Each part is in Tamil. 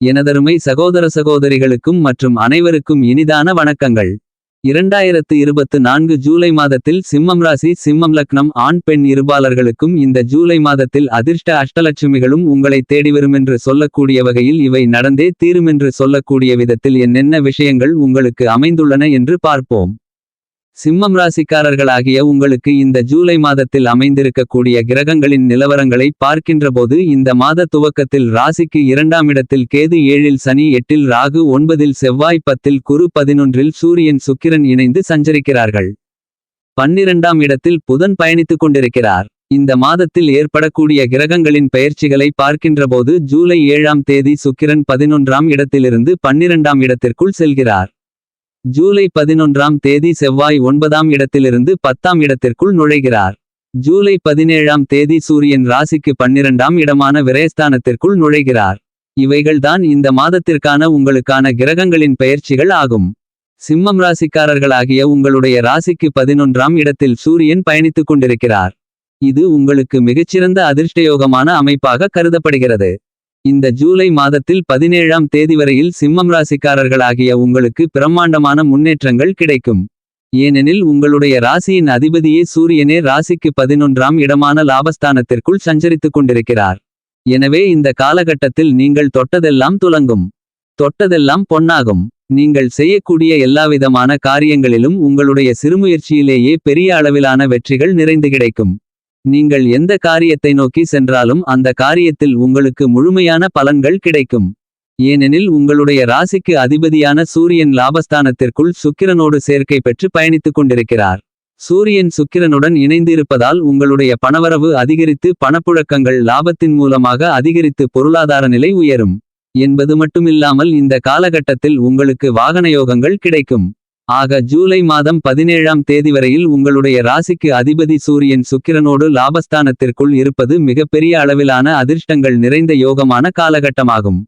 எனதருமை சகோதர சகோதரிகளுக்கும் மற்றும் அனைவருக்கும் இனிதான வணக்கங்கள். இரண்டாயிரத்து இருபத்து நான்கு ஜூலை மாதத்தில் சிம்மம் ராசி சிம்மம் லக்னம் ஆண் பெண் இருபாலர்களுக்கும் இந்த ஜூலை மாதத்தில் அதிர்ஷ்ட அஷ்டலட்சுமிகளும் உங்களை தேடிவருமென்று சொல்லக்கூடிய வகையில் இவை நடந்தே தீருமென்று சொல்லக்கூடிய விதத்தில் என்னென்ன விஷயங்கள் உங்களுக்கு அமைந்துள்ளன என்று பார்ப்போம். சிம்மம் ராசிக்காரர்களாகிய உங்களுக்கு இந்த ஜூலை மாதத்தில் அமைந்திருக்கக்கூடிய கிரகங்களின் நிலவரங்களை பார்க்கின்றபோது இந்த மாத துவக்கத்தில் ராசிக்கு இரண்டாம் இடத்தில் கேது ஏழில் சனி எட்டில் ராகு ஒன்பதில் செவ்வாய் பத்தில் குரு பதினொன்றில் சூரியன் சுக்கிரன் இணைந்து சஞ்சரிக்கிறார்கள். பன்னிரண்டாம் இடத்தில் புதன் பயணித்துக் கொண்டிருக்கிறார். இந்த மாதத்தில் ஏற்படக்கூடிய கிரகங்களின் பெயர்ச்சிகளை பார்க்கின்றபோது ஜூலை ஏழாம் தேதி சுக்கிரன் பதினொன்றாம் இடத்திலிருந்து பன்னிரண்டாம் இடத்திற்குள் செல்கிறார். ஜூலை பதினொன்றாம் தேதி செவ்வாய் ஒன்பதாம் இடத்திலிருந்து பத்தாம் இடத்திற்குள் நுழைகிறார். ஜூலை பதினேழாம் தேதி சூரியன் ராசிக்கு பன்னிரண்டாம் இடமான விரயஸ்தானத்திற்குள் நுழைகிறார். இவைகள்தான் இந்த மாதத்திற்கான உங்களுக்கான கிரகங்களின் பெயர்ச்சிகள் ஆகும். சிம்மம் ராசிக்காரர்களாகிய உங்களுடைய ராசிக்கு பதினொன்றாம் இடத்தில் சூரியன் பயணித்துக் கொண்டிருக்கிறார். இது உங்களுக்கு மிகச்சிறந்த அதிர்ஷ்டயோகமான அமைப்பாக கருதப்படுகிறது. இந்த ஜூலை மாதத்தில் பதினேழாம் தேதி வரையில் சிம்மம் ராசிக்காரர்களாகிய உங்களுக்கு பிரம்மாண்டமான முன்னேற்றங்கள் கிடைக்கும். ஏனெனில் உங்களுடைய ராசியின் அதிபதியே சூரியனே ராசிக்கு பதினொன்றாம் இடமான லாபஸ்தானத்திற்குள் சஞ்சரித்துக் கொண்டிருக்கிறார். எனவே இந்த காலகட்டத்தில் நீங்கள் தொட்டதெல்லாம் துலங்கும். தொட்டதெல்லாம் பொன்னாகும். நீங்கள் செய்யக்கூடிய எல்லாவிதமான காரியங்களிலும் உங்களுடைய சிறுமுயற்சியிலேயே பெரிய அளவிலான வெற்றிகள் நிறைந்து கிடைக்கும். நீங்கள் எந்த காரியத்தை நோக்கி சென்றாலும் அந்த காரியத்தில் உங்களுக்கு முழுமையான பலன்கள் கிடைக்கும். ஏனெனில் உங்களுடைய ராசிக்கு அதிபதியான சூரியன் லாபஸ்தானத்திற்குள் சுக்கிரனோடு சேர்க்கை பெற்று பயணித்துக் கொண்டிருக்கிறார். சூரியன் சுக்கிரனுடன் இணைந்திருப்பதால் உங்களுடைய பணவரவு அதிகரித்து பணப்புழக்கங்கள் லாபத்தின் மூலமாக அதிகரித்து பொருளாதார நிலை உயரும். என்பது மட்டுமில்லாமல் இந்த காலகட்டத்தில் உங்களுக்கு வாகன யோகங்கள் கிடைக்கும். ஆக ஜூலை மாதம் பதினேழாம் தேதி வரையில் உங்களுடைய ராசிக்கு அதிபதி சூரியன் சுக்கிரனோடு லாபஸ்தானத்திற்குள் இருப்பது மிகப்பெரிய அளவிலான அதிர்ஷ்டங்கள் நிறைந்த யோகமான காலகட்டமாகும்.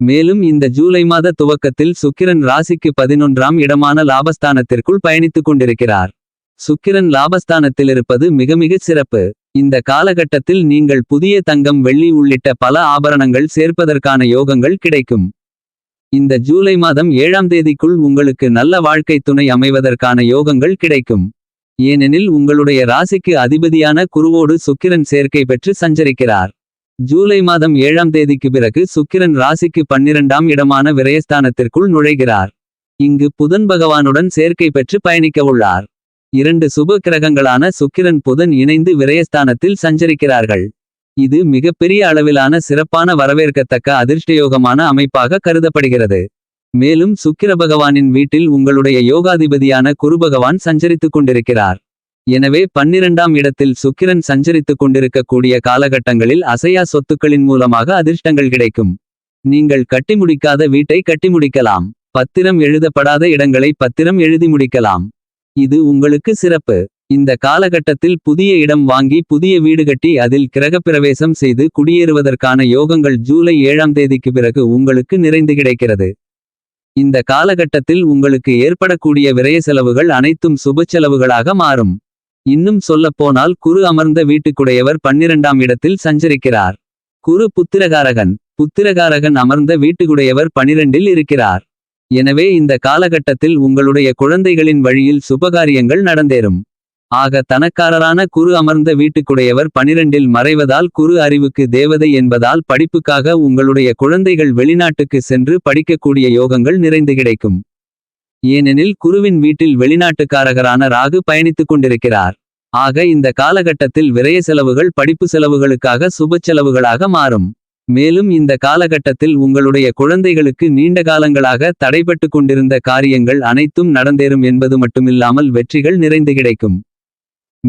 மேலும் இந்த ஜூலை மாத துவக்கத்தில் சுக்கிரன் ராசிக்கு பதினொன்றாம் இடமான லாபஸ்தானத்திற்குள் பயணித்துக் கொண்டிருக்கிறார். சுக்கிரன் லாபஸ்தானத்தில் இருப்பது மிக மிகச் சிறப்பு. இந்த காலகட்டத்தில் நீங்கள் புதிய தங்கம் வெள்ளி உள்ளிட்ட பல ஆபரணங்கள் சேர்ப்பதற்கான யோகங்கள் கிடைக்கும். இந்த ஜூலை மாதம் ஏழாம் தேதிக்குள் உங்களுக்கு நல்ல வாழ்க்கை துணை அமைவதற்கான யோகங்கள் கிடைக்கும். ஏனெனில் உங்களுடைய ராசிக்கு அதிபதியான குருவோடு சுக்கிரன் சேர்க்கை பெற்று சஞ்சரிக்கிறார். ஜூலை மாதம் ஏழாம் தேதிக்கு பிறகு சுக்கிரன் ராசிக்கு பன்னிரண்டாம் இடமான விரயஸ்தானத்திற்குள் நுழைகிறார். இங்கு புதன் பகவானுடன் சேர்க்கை பெற்று பயணிக்க உள்ளார். இரண்டு சுப கிரகங்களான சுக்கிரன் புதன் இணைந்து விரயஸ்தானத்தில் சஞ்சரிக்கிறார்கள். இது மிகப்பெரிய அளவிலான சிறப்பான வரவேற்கத்தக்க அதிர்ஷ்டயோகமான அமைப்பாக கருதப்படுகிறது. மேலும் சுக்கிர பகவானின் வீட்டில் உங்களுடைய யோகாதிபதியான குருபகவான் சஞ்சரித்துக் கொண்டிருக்கிறார். எனவே பன்னிரண்டாம் இடத்தில் சுக்கிரன் சஞ்சரித்துக் கொண்டிருக்கக்கூடிய காலகட்டங்களில் அசையா சொத்துக்களின் மூலமாக அதிர்ஷ்டங்கள் கிடைக்கும். நீங்கள் கட்டி முடிக்காத வீட்டை கட்டி முடிக்கலாம். பத்திரம் எழுதப்படாத இடங்களை பத்திரம் எழுதி முடிக்கலாம். இது உங்களுக்கு சிறப்பு. இந்த காலகட்டத்தில் புதிய இடம் வாங்கி புதிய வீடு கட்டி அதில் கிரகப்பிரவேசம் செய்து குடியேறுவதற்கான யோகங்கள் ஜூலை ஏழாம் தேதிக்கு பிறகு உங்களுக்கு நிறைந்து கிடைக்கிறது. இந்த காலகட்டத்தில் உங்களுக்கு ஏற்படக்கூடிய விரய செலவுகள் அனைத்தும் சுபச்செலவுகளாக மாறும். இன்னும் சொல்லப்போனால் குரு அமர்ந்த வீட்டுக்குடையவர் பன்னிரண்டாம் இடத்தில் சஞ்சரிக்கிறார். குரு புத்திரகாரகன் புத்திரகாரகன் அமர்ந்த வீட்டுக்குடையவர் பனிரெண்டில் இருக்கிறார். எனவே இந்த காலகட்டத்தில் உங்களுடைய குழந்தைகளின் வழியில் சுபகாரியங்கள் நடந்தேறும். ஆக தனக்காரரான குரு அமர்ந்த வீட்டுக்குடையவர் பனிரெண்டில் மறைவதால் குரு அறிவுக்கு தேவதை என்பதால் படிப்புக்காக உங்களுடைய குழந்தைகள் வெளிநாட்டுக்கு சென்று படிக்கக்கூடிய யோகங்கள் நிறைந்து கிடைக்கும். ஏனெனில் குருவின் வீட்டில் வெளிநாட்டுக்காரகரான ராகு பயணித்துக் கொண்டிருக்கிறார். ஆக இந்த காலகட்டத்தில் விரய செலவுகள் படிப்பு செலவுகளுக்காக சுப செலவுகளாக மாறும். மேலும் இந்த காலகட்டத்தில் உங்களுடைய குழந்தைகளுக்கு நீண்ட காலங்களாக தடைபட்டு கொண்டிருந்த காரியங்கள் அனைத்தும் நடந்தேறும் என்பது மட்டுமில்லாமல் வெற்றிகள் நிறைந்து கிடைக்கும்.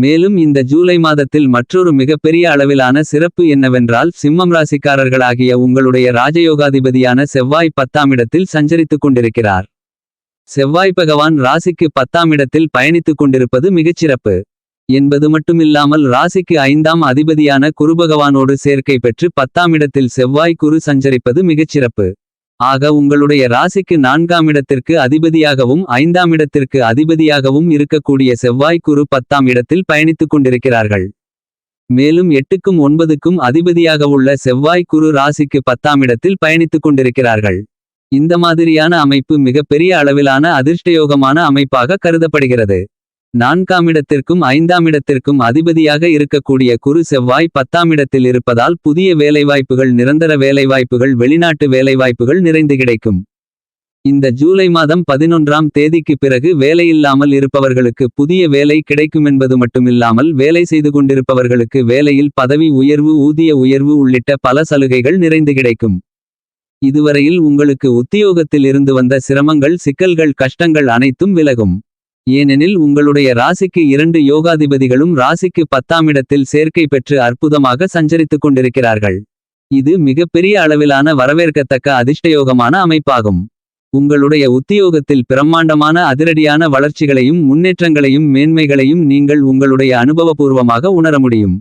மேலும் இந்த ஜூலை மாதத்தில் மற்றொரு மிகப்பெரிய அளவிலான சிறப்பு என்னவென்றால் சிம்மம் ராசிக்காரர்களாகிய உங்களுடைய ராஜயோகாதிபதியான செவ்வாய் பத்தாம் இடத்தில் சஞ்சரித்துக் கொண்டிருக்கிறார். செவ்வாய் பகவான் ராசிக்கு பத்தாம் இடத்தில் பயணித்துக் கொண்டிருப்பது மிகச்சிறப்பு. என்பது மட்டுமில்லாமல் ராசிக்கு ஐந்தாம் அதிபதியான குருபகவானோடு சேர்க்கை பெற்று பத்தாம் இடத்தில் செவ்வாய் குரு சஞ்சரிப்பது மிகச்சிறப்பு. ஆக உங்களுடைய ராசிக்கு நான்காம் இடத்திற்கு அதிபதியாகவும் ஐந்தாம் இடத்திற்கு அதிபதியாகவும் இருக்கக்கூடிய செவ்வாய் குரு பத்தாம் இடத்தில் பயணித்துக் கொண்டிருக்கிறார்கள். மேலும் எட்டுக்கும் ஒன்பதுக்கும் அதிபதியாகவுள்ள செவ்வாய் குரு ராசிக்கு பத்தாம் இடத்தில் பயணித்துக் கொண்டிருக்கிறார்கள் இந்த மாதிரியான அமைப்பு மிகப்பெரிய அளவிலான அதிர்ஷ்டயோகமான அமைப்பாக கருதப்படுகிறது நான்காம் இடத்திற்கும் ஐந்தாம் இடத்திற்கும் அதிபதியாக இருக்கக்கூடிய குரு செவ்வாய் பத்தாம் இடத்தில் இருப்பதால் புதிய வேலைவாய்ப்புகள் நிரந்தர வேலைவாய்ப்புகள் வெளிநாட்டு வேலைவாய்ப்புகள் நிறைந்து கிடைக்கும். இந்த ஜூலை மாதம் பதினொன்றாம் தேதிக்கு பிறகு வேலையில்லாமல் இருப்பவர்களுக்கு புதிய வேலை கிடைக்குமென்பது மட்டுமில்லாமல் வேலை செய்து கொண்டிருப்பவர்களுக்கு வேலையில் பதவி உயர்வு ஊதிய உயர்வு உள்ளிட்ட பல சலுகைகள் நிறைந்து கிடைக்கும். இதுவரையில் உங்களுக்கு உத்தியோகத்தில் இருந்து வந்த சிரமங்கள் சிக்கல்கள் கஷ்டங்கள் அனைத்தும் விலகும். ஏனெனில் உங்களுடைய ராசிக்கு இரண்டு யோகாதிபதிகளும் ராசிக்கு பத்தாம் இடத்தில் சேர்க்கை பெற்று அற்புதமாக சஞ்சரித்துக் கொண்டிருக்கிறார்கள். இது மிகப்பெரிய அளவிலான வரவேற்கத்தக்க அதிர்ஷ்டயோகமான அமைப்பாகும். உங்களுடைய உத்தியோகத்தில் பிரம்மாண்டமான அதிரடியான வளர்ச்சிகளையும் முன்னேற்றங்களையும் மேன்மைகளையும் நீங்கள் உங்களுடைய அனுபவபூர்வமாக உணர முடியும்.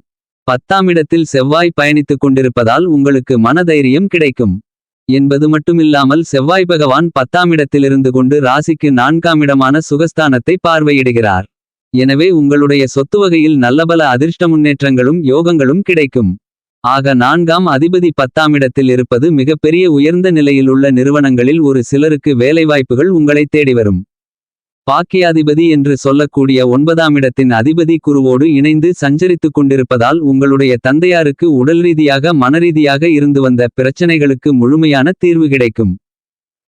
பத்தாம் இடத்தில் செவ்வாய் பயணித்துக் கொண்டிருப்பதால் உங்களுக்கு மனதைரியம் கிடைக்கும். என்பது மட்டுமில்லாமல் செவ்வாய் பகவான் பத்தாமிடத்திலிருந்து கொண்டு ராசிக்கு நான்காம் இடமான சுகஸ்தானத்தை பார்வையிடுகிறார். எனவே உங்களுடைய சொத்து வகையில் நல்லபல அதிர்ஷ்ட முன்னேற்றங்களும் யோகங்களும் கிடைக்கும். ஆக நான்காம் அதிபதி பத்தாம் இடத்தில் இருப்பது மிகப்பெரிய உயர்ந்த நிலையில் உள்ள நிறுவனங்களில் ஒரு சிலருக்கு வேலைவாய்ப்புகள் உங்களை தேடி வரும். பாக்கியாதிபதி என்று சொல்லக்கூடிய ஒன்பதாம் இடத்தின் அதிபதி குருவோடு இணைந்து சஞ்சரித்துக் கொண்டிருப்பதால் உங்களுடைய தந்தையாருக்கு உடல் ரீதியாக மனரீதியாக இருந்து வந்த பிரச்சனைகளுக்கு முழுமையான தீர்வு கிடைக்கும்.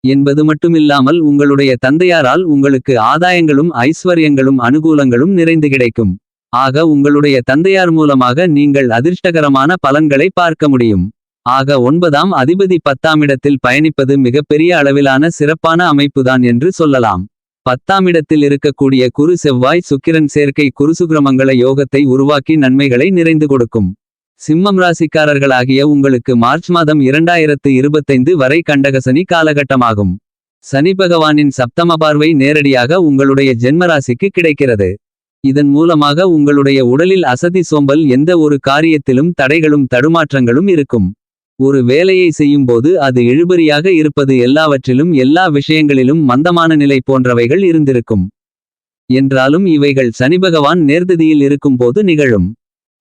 என்பது மட்டுமில்லாமல் உங்களுடைய தந்தையாரால் உங்களுக்கு ஆதாயங்களும் ஐஸ்வர்யங்களும் அனுகூலங்களும் நிறைந்து கிடைக்கும். ஆக உங்களுடைய தந்தையார் மூலமாக நீங்கள் அதிர்ஷ்டகரமான பலன்களை பார்க்க முடியும். ஆக ஒன்பதாம் அதிபதி பத்தாம் இடத்தில் பயணிப்பது மிகப்பெரிய அளவிலான சிறப்பான அமைப்புதான் என்று சொல்லலாம். பத்தாம் இடத்தில் இருக்கக்கூடிய குரு செவ்வாய் சுக்கிரன் சேர்க்கை குருசுகிரமங்கள யோகத்தை உருவாக்கி நன்மைகளை நிறைந்து கொடுக்கும். சிம்மம் ராசிக்காரர்களாகிய உங்களுக்கு மார்ச் மாதம் இரண்டாயிரத்து இருபத்தைந்து வரை கண்டகசனி காலகட்டமாகும். சனி பகவானின் சப்தம பார்வை நேரடியாக உங்களுடைய ஜென்மராசிக்கு கிடைக்கிறது. இதன் மூலமாக உங்களுடைய உடலில் அசதி சோம்பல் எந்த ஒரு காரியத்திலும் தடைகளும் தடுமாற்றங்களும் இருக்கும். ஒரு வேலையை செய்யும்போது அது இழுபறியாக இருப்பது எல்லாவற்றிலும் எல்லா விஷயங்களிலும் மந்தமான நிலை போன்றவைகள் இருந்திருக்கும். என்றாலும் இவைகள் சனிபகவான் நேர்ததியில் இருக்கும்போது நிகழும்.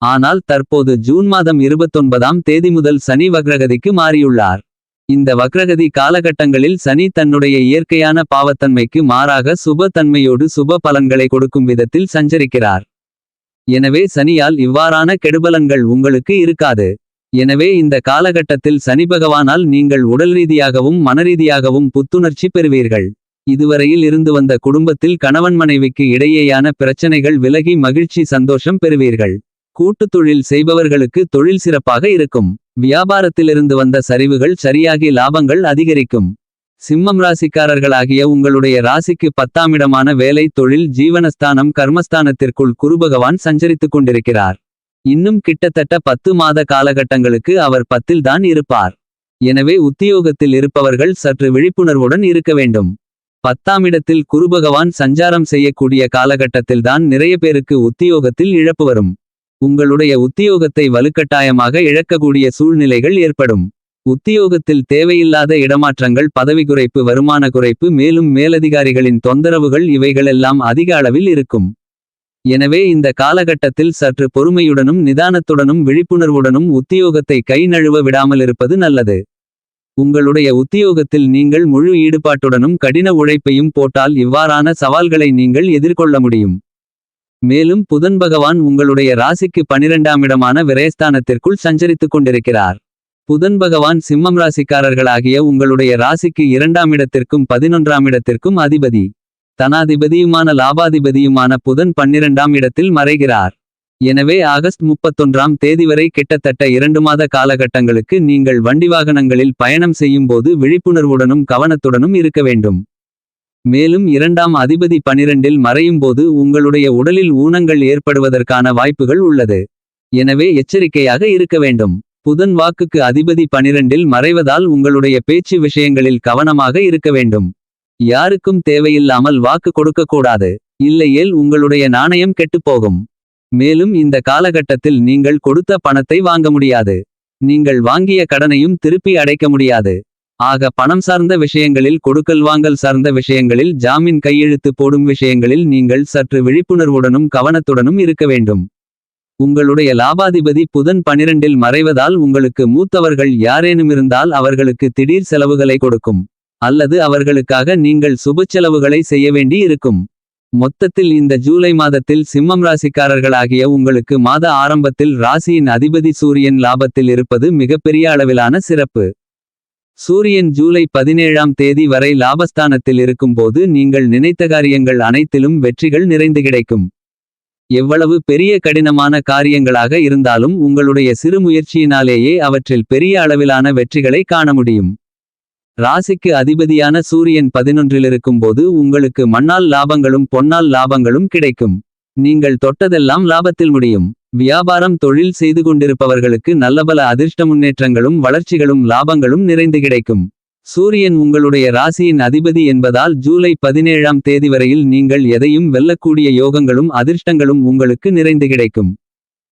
ஆனால் தற்போது ஜூன் மாதம் இருபத்தொன்பதாம் தேதி முதல் சனி வக்ரகதிக்கு மாறியுள்ளார். இந்த வக்ரகதி காலகட்டங்களில் சனி தன்னுடைய இயற்கையான பாவத்தன்மைக்கு மாறாக சுப தன்மையோடு சுப பலன்களை கொடுக்கும் விதத்தில் சஞ்சரிக்கிறார். எனவே சனியால் இவ்வாறான கெடுபலன்கள் உங்களுக்கு இருக்காது. எனவே இந்த காலகட்டத்தில் சனி பகவானால் நீங்கள் உடல் ரீதியாகவும் மனரீதியாகவும் புத்துணர்ச்சி பெறுவீர்கள். இதுவரையில் இருந்து வந்த குடும்பத்தில் கணவன் மனைவிக்கு இடையேயான பிரச்சனைகள் விலகி மகிழ்ச்சி சந்தோஷம் பெறுவீர்கள். கூட்டுத் தொழில் செய்பவர்களுக்கு தொழில் சிறப்பாக இருக்கும். வியாபாரத்திலிருந்து வந்த சரிவுகள் சரியாகி லாபங்கள் அதிகரிக்கும். சிம்மம் ராசிக்காரர்களாகிய உங்களுடைய ராசிக்கு பத்தாம் இடமான வேலை தொழில் ஜீவனஸ்தானம் கர்மஸ்தானத்திற்குள் குருபகவான் சஞ்சரித்துக் கொண்டிருக்கிறார். இன்னும் கிட்டத்தட்ட பத்து மாத காலகட்டங்களுக்கு அவர் பத்தில் தான் இருப்பார். எனவே உத்தியோகத்தில் இருப்பவர்கள் சற்று விழிப்புணர்வுடன் இருக்க வேண்டும். பத்தாம் இடத்தில் குருபகவான் சஞ்சாரம் செய்யக்கூடிய காலகட்டத்தில்தான் நிறைய பேருக்கு உத்தியோகத்தில் இழப்பு வரும். உங்களுடைய உத்தியோகத்தை வலுக்கட்டாயமாக இழக்கக்கூடிய சூழ்நிலைகள் ஏற்படும். உத்தியோகத்தில் தேவையில்லாத இடமாற்றங்கள் பதவி குறைப்பு வருமான குறைப்பு மேலும் மேலதிகாரிகளின் தொந்தரவுகள் இவைகளெல்லாம் அதிக அளவில் இருக்கும். எனவே இந்த காலகட்டத்தில் சற்று பொறுமையுடனும் நிதானத்துடனும் விழிப்புணர்வுடனும் உத்தியோகத்தை கை நழுவ விடாமல் இருப்பது நல்லது. உங்களுடைய உத்தியோகத்தில் நீங்கள் முழு ஈடுபாட்டுடனும் கடின உழைப்பையும் போட்டால் இவ்வாறான சவால்களை நீங்கள் எதிர்கொள்ள முடியும். மேலும் புதன் பகவான் உங்களுடைய ராசிக்கு பனிரெண்டாம் இடமான விரயஸ்தானத்திற்குள் சஞ்சரித்துக் கொண்டிருக்கிறார். புதன் பகவான் சிம்மம் ராசிக்காரர்களாகிய உங்களுடைய ராசிக்கு இரண்டாம் இடத்திற்கும் பதினொன்றாம் இடத்திற்கும் அதிபதி. தனாதிபதியுமான லாபாதிபதியுமான புதன் பன்னிரண்டாம் இடத்தில் மறைகிறார். எனவே ஆகஸ்ட் முப்பத்தொன்றாம் தேதி வரை கிட்டத்தட்ட இரண்டு மாத காலகட்டங்களுக்கு நீங்கள் வண்டி வாகனங்களில் பயணம் செய்யும்போது விழிப்புணர்வுடனும் கவனத்துடனும் இருக்க வேண்டும். மேலும் இரண்டாம் அதிபதி பனிரெண்டில் மறையும்போது உங்களுடைய உடலில் ஊனங்கள் ஏற்படுவதற்கான வாய்ப்புகள் உள்ளது. எனவே எச்சரிக்கையாக இருக்க வேண்டும். புதன் வாக்குக்கு அதிபதி பனிரெண்டில் மறைவதால் உங்களுடைய பேச்சு விஷயங்களில் கவனமாக இருக்க வேண்டும். யாருக்கும் தேவையில்லாமல் வாக்கு கொடுக்கக்கூடாது. இல்லையேல் உங்களுடைய நாணயம் கெட்டுப்போகும். மேலும் இந்த காலகட்டத்தில் நீங்கள் கொடுத்த பணத்தை வாங்க முடியாது. நீங்கள் வாங்கிய கடனையும் திருப்பி அடைக்க முடியாது. ஆக பணம் சார்ந்த விஷயங்களில் கொடுக்கல் வாங்கல் சார்ந்த விஷயங்களில் ஜாமீன் கையெழுத்து போடும் விஷயங்களில் நீங்கள் சற்று விழிப்புணர்வுடனும் கவனத்துடனும் இருக்க வேண்டும். உங்களுடைய லாபாதிபதி புதன் பனிரெண்டில் மறைவதால் உங்களுக்கு மூத்தவர்கள் யாரேனுமிருந்தால் அவர்களுக்கு திடீர் செலவுகளை கொடுக்கும். அல்லது அவர்களுக்காக நீங்கள் சுபச்செலவுகளை செய்ய வேண்டி இருக்கும். மொத்தத்தில் இந்த ஜூலை மாதத்தில் சிம்மம் ராசிக்காரர்களாகிய உங்களுக்கு மாத ஆரம்பத்தில் ராசியின் அதிபதி சூரியன் லாபத்தில் இருப்பது மிகப்பெரிய அளவிலான சிறப்பு. சூரியன் ஜூலை பதினேழாம் தேதி வரை லாபஸ்தானத்தில் இருக்கும்போது நீங்கள் நினைத்த காரியங்கள் அனைத்திலும் வெற்றிகள் நிறைந்து கிடைக்கும். எவ்வளவு பெரிய கடினமான காரியங்களாக இருந்தாலும் உங்களுடைய சிறு முயற்சியினாலேயே அவற்றில் பெரிய அளவிலான வெற்றிகளை காண முடியும். ராசிக்கு அதிபதியான சூரியன் பதினொன்றில் இருக்கும்போது உங்களுக்கு மண்ணால் லாபங்களும் பொன்னால் லாபங்களும் கிடைக்கும். நீங்கள் தொட்டதெல்லாம் லாபத்தில் முடியும். வியாபாரம் தொழில் செய்து கொண்டிருப்பவர்களுக்கு நல்லபல அதிர்ஷ்ட முன்னேற்றங்களும் வளர்ச்சிகளும் லாபங்களும் நிறைந்து கிடைக்கும். சூரியன் உங்களுடைய ராசியின் அதிபதி என்பதால் ஜூலை பதினேழாம் தேதி வரையில் நீங்கள் எதையும் வெல்லக்கூடிய யோகங்களும் அதிர்ஷ்டங்களும் உங்களுக்கு நிறைந்து கிடைக்கும்.